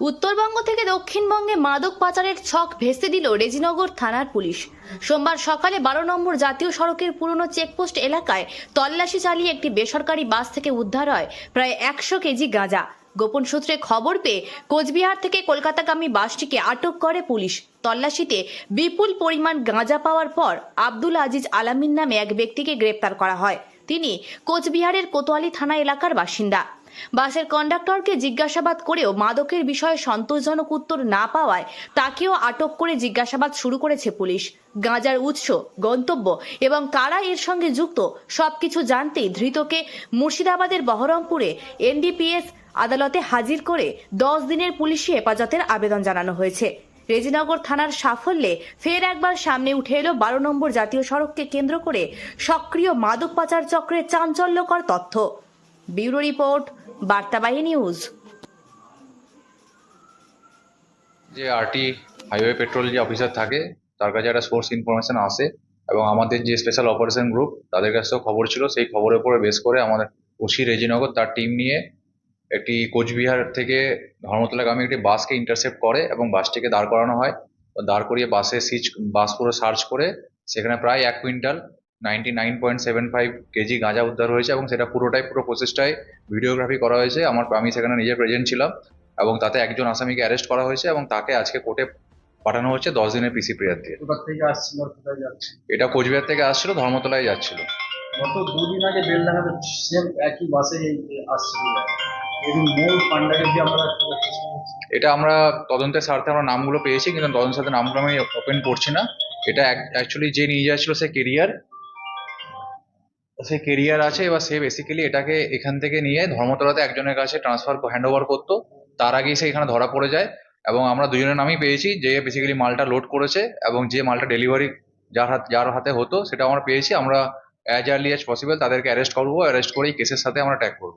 উত্তরবঙ্গ থেকে দক্ষিণবঙ্গে মাদক পাচারের ছক ভেসে দিল রেজিনগর থানার পুলিশ। সোমবার সকালে বারো নম্বর জাতীয় সড়কের পুরনো চেকপোস্ট এলাকায় তল্লাশি চালিয়ে একটি বেসরকারি বাস থেকে উদ্ধার হয় প্রায় একশো কেজি গাঁজা। গোপন সূত্রে খবর পেয়ে কোচবিহার থেকে কলকাতাগামী বাসটিকে আটক করে পুলিশ। তল্লাশিতে বিপুল পরিমাণ গাঁজা পাওয়ার পর আব্দুল আজিজ আলামিন নামে এক ব্যক্তিকে গ্রেপ্তার করা হয়। তিনি কোচবিহারের কোতোয়ালি থানা এলাকার বাসিন্দা। বাসের কন্ডাক্টরকে জিজ্ঞাসাবাদ করেও মাদকের বিষয়ে সন্তোষজনক উত্তর না পাওয়ায় তাকেও আটক করে জিজ্ঞাসাবাদ শুরু করেছে পুলিশ। গাঁজার উৎস, গন্তব্য এবং কারা এর সঙ্গে যুক্ত সবকিছু জানতেই ধৃতকে মুর্শিদাবাদের বহরমপুরে এনডিপিএস আদালতে হাজির করে দশ দিনের পুলিশি হেফাজতের আবেদন জানানো হয়েছে। রেজিনগর থানার সাফল্যে ফের একবার সামনে উঠে এলো বারো নম্বর জাতীয় সড়ককে কেন্দ্র করে সক্রিয় মাদক পাচার চক্রের চাঞ্চল্যকর তথ্য। ব্যুরো রিপোর্ট, বার্তাবাহী নিউজ। যে আরটি হাইওয়ে পেট্রোল যে অফিসার থাকে, তার কাছে একটা সোর্স ইনফরমেশন আসে এবং আমাদের যে স্পেশাল অপারেশন গ্রুপ, তাদের কাছেও খবর ছিল। সেই খবরের উপরে বেস করে আমাদের ওসি রেজিনগর তার টিম নিয়ে একটি কোচবিহার থেকে ধর্মতলাগামী একটি বাসকে ইন্টারসেপ্ট করে এবং বাসটিকে দাঁড় করানো হয়। দাঁড় করিয়ে বাসে সিচ বাস পুরো সার্চ করে সেখানে প্রায় এক quintal ninety nine point seven five KG গাঁজা উদ্ধার হয়েছে এবং সেটা পুরোটাই পুরো প্রসেসটাই ভিডিওগ্রাফি করা হয়েছে। আমার আমি সেখানে নিজে প্রেজেন্ট ছিলাম এবং তাতে একজন আসামিকে অ্যারেস্ট করা হয়েছে এবং তাকে আজকে কোর্টে পাঠানো হচ্ছে দশ দিনের পিসি পিরিয়ড দিয়ে। এটা কোচবিহার থেকে আসছিল ধর্মতলায় যাচ্ছিল। গত দুদিন আগে বেলডাঙ্গাতে সেম একই বাসে আসছিল। এটা আমরা তদন্তের স্বার্থে আমরা নামগুলো পেয়েছি, কিন্তু তদন্তের সাথে নামগুলো আমি ওপেন করছি না। এটা অ্যাকচুয়ালি যে নিয়ে যাচ্ছিল সে কেরিয়ার সে কেরিয়ার আছে, এবার সে বেসিক্যালি এটাকে এখান থেকে নিয়ে ধর্মতলাতে একজনের কাছে ট্রান্সফার হ্যান্ড ওভার করতো। তার আগেই সে এখানে ধরা পড়ে যায় এবং আমরা দুজনের নামই পেয়েছি, যে বেসিক্যালি মালটা লোড করেছে এবং যে মালটা ডেলিভারি যার হাত, যার হাতে হতো সেটা আমরা পেয়েছি। আমরা অ্যাজ আর্লি অ্যাজ পসিবল তাদেরকে অ্যারেস্ট করব অ্যারেস্ট করেই কেসের সাথে আমরা ট্যাগ করব।